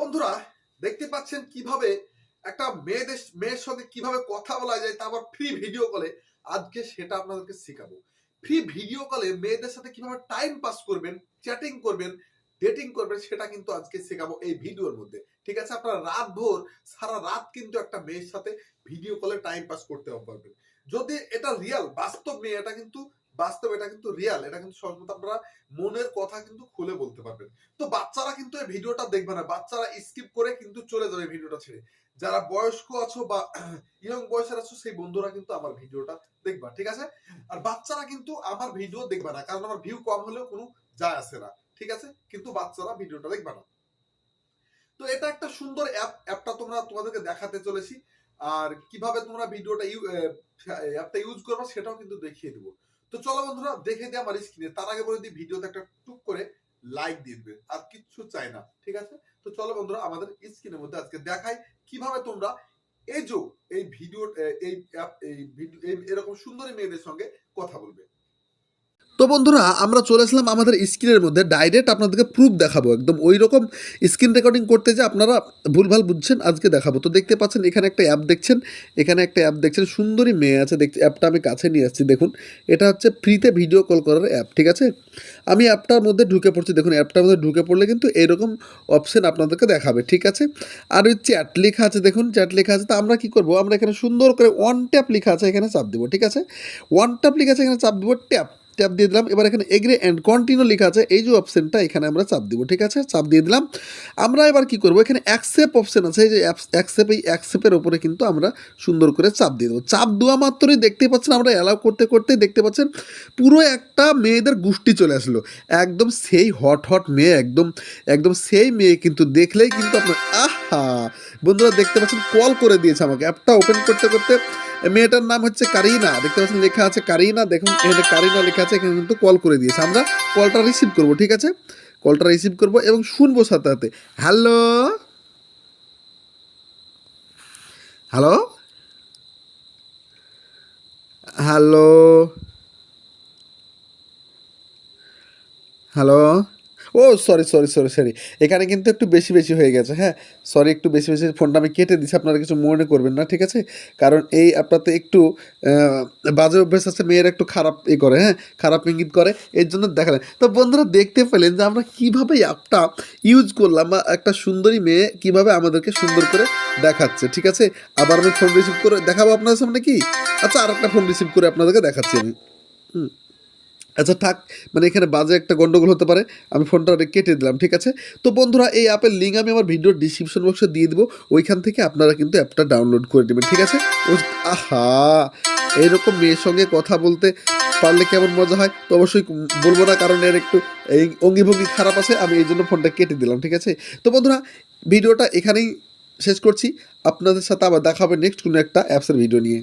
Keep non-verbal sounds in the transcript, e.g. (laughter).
বন্ধুরা, দেখতে পাচ্ছেন কীভাবে একটা মেয়েদের মেয়ের সঙ্গে কীভাবে কথা বলা যায় তারপর ফ্রি ভিডিও কলে আজকে সেটা আপনাদেরকে শেখাবো। ফ্রি ভিডিও কলে মেয়েদের সাথে কীভাবে টাইম পাস করবেন চ্যাটিং করবেন ডেটিং করবেন, সেটা কিন্তু আজকে শেখাবো এই ভিডিওর মধ্যে। ঠিক আছে? আপনারা রাত ভোর, সারা রাত কিন্তু একটা মেয়ের সাথে ভিডিও কলে টাইম পাস করতে পারবেন। যদি এটা রিয়াল বাস্তব মেয়ে, এটা কিন্তু, বাস্তব এটা কিন্তু রিয়াল এটা কিন্তু সর্বত আপনারা মনের কথা কিন্তু খুলে বলতে পারবেন। তো বাচ্চারা কিন্তু এই ভিডিওটা দেখবে না। বাচ্চারা স্কিপ করে কিন্তু চলে যাবে ভিডিওটা ছেড়ে। যারা বয়স্ক আছো বা (clears throat) ইয়ং বয়সের আছো, সেই বন্ধুরা কিন্তু আমার ভিডিওটা দেখবা, ঠিক আছে? আর বাচ্চারা কিন্তু আমার ভিডিও দেখবে না, কারণ আমার ভিউ কম হলেও কোনো যায় আসে না। ঠিক আছে? কিন্তু বাচ্চারা ভিডিওটা দেখবে না। তো এটা একটা সুন্দর অ্যাপ অ্যাপটা তোমরা তোমাদেরকে দেখাতে চলেছি। আর কীভাবে তোমরা ভিডিওটা অ্যাপটা ইউজ করবে সেটাও কিন্তু দেখিয়ে দেবো। তো চলো বন্ধুরা, দেখে দিই আমার স্ক্রিনে তার আগে বলে দিই, ভিডিওতে একটা টুক করে লাইক দিয়ে দিবে, আর কিচ্ছু চাই না, ঠিক আছে? তো চলো বন্ধুরা, আমাদের স্ক্রিনের মধ্যে আজকে দেখাই কীভাবে তোমরা এই যে, এই ভিডিও এই অ্যাপ এই এরকম সুন্দরী মেয়েদের সঙ্গে কথা বলবে। তো বন্ধুরা, আমরা চলে আসলাম আমাদের স্ক্রিনের মধ্যে। ডাইরেক্ট আপনাদেরকে প্রুফ দেখাবো। একদম ওই রকম স্ক্রিন রেকর্ডিং করতে যে আপনারা ভুলভাল বুঝছেন, আজকে দেখাবো। তো দেখতে পাচ্ছেন, এখানে একটা অ্যাপ দেখছেন। এখানে একটা অ্যাপ দেখছেন, সুন্দরী মেয়ে আছে। দেখছি অ্যাপটা আমি কাছে নিয়ে আসছি, দেখুন। এটা হচ্ছে ফ্রিতে ভিডিও কল করার অ্যাপ ঠিক আছে? আমি অ্যাপটার মধ্যে ঢুকে পড়ছি, দেখুন অ্যাপটার মধ্যে ঢুকে পড়লে কিন্তু এরকম অপশন আপনাদেরকে দেখাবে, ঠিক আছে? আর ওই চ্যাট লেখা আছে, দেখুন চ্যাট লেখা আছে। তো আমরা কি করব? আমরা এখানে সুন্দর করে ওয়ান ট্যাপ লেখা আছে, এখানে চাপ দেবো, ঠিক আছে? ওয়ান ট্যাপ লেখা আছে, এখানে চাপ দেবো ট্যাপ ট্যাপ দিয়ে দিলাম। এবার এখানে এগ্রি অ্যান্ড কন্টিনিউ লেখা আছে। এই যে অপশনটা এখানে আমরা চাপ দিব, ঠিক আছে? চাপ দিয়ে দিলাম। আমরা এবার কি করব? এখানে অ্যাকসেপ্ট অপশন আছে। এই যে অ্যাকসেপ্ট এই অ্যাকসেপ্টের ওপরে কিন্তু আমরা সুন্দর করে চাপ দিয়ে দেবো। চাপ দেওয়া মাত্রই দেখতে পাচ্ছেন আমরা অ্যালাউ করতে করতেই দেখতে পাচ্ছেন পুরো একটা মেয়েদের গোষ্ঠী চলে আসলো। একদম সেই হট হট মেয়ে, একদম একদম সেই মেয়ে কিন্তু দেখলেই কিন্তু আপনার, আহা! বন্ধুরা দেখতে পাচ্ছেন কল করে দিয়েছে আমাকে। অ্যাপটা ওপেন করতে করতে মেয়েটার নাম হচ্ছে কারিনা। দেখতে পাচ্ছেন, লেখা আছে কারিনা। দেখুন, এখানে কারিনা লেখা আছে, এখানে কিন্তু কল করে দিয়েছে। আমরা কলটা রিসিভ করব, ঠিক আছে? কলটা রিসিভ করব এবং শুনব সাথে সাথে। হ্যালো হ্যালো হ্যালো হ্যালো ও সরি সরি সরি সরি এখানে কিন্তু একটু বেশি বেশি হয়ে গেছে হ্যাঁ? সরি একটু বেশি বেশি। ফোনটা আমি কেটে দিচ্ছি আপনারা কিছু মনে করবেন না ঠিক আছে? কারণ এই অ্যাপটাতে একটু আহ, বাজে অভ্যেস আছে মেয়েরা একটু খারাপ ই করে হ্যাঁ? খারাপ ইঙ্গিত করে এর জন্য দেখালেন তো বন্ধুরা দেখতে পেলেন যে আমরা কীভাবে অ্যাপটা ইউজ করলাম বা একটা সুন্দরী মেয়ে কীভাবে আমাদেরকে সুন্দর করে দেখাচ্ছে ঠিক আছে? আবার আমি ফোন রিসিভ করে দেখাবো আপনাদের সামনে কি? আচ্ছা আর একটা ফোন রিসিভ করে আপনাদেরকে দেখাচ্ছি আমি। হুম। আচ্ছা থাক মানে এখানে বাজে একটা গন্ডগোল হতে পারে। আমি ফোনটা কেটে দিলাম, ঠিক আছে? তো বন্ধুরা, এই অ্যাপের লিঙ্ক আমি আমার ভিডিওর ডিসক্রিপশন বক্সে দিয়ে দেবো। ওইখান থেকে আপনারা কিন্তু অ্যাপটা ডাউনলোড করে নেবেন, ঠিক আছে? আহা! এইরকম মেয়ের সঙ্গে কথা বলতে পারলে কেমন মজা হয়? তো অবশ্যই বলব না, কারণ এর একটু, এই অঙ্গিভঙ্গি খারাপ আছে, আমি এই জন্য ফোনটা কেটে দিলাম, ঠিক আছে? তো বন্ধুরা, ভিডিওটা এখানেই শেষ করছি। আপনাদের সাথে আবার দেখা হবে নেক্সট কোনো একটা অ্যাপসের ভিডিও নিয়ে।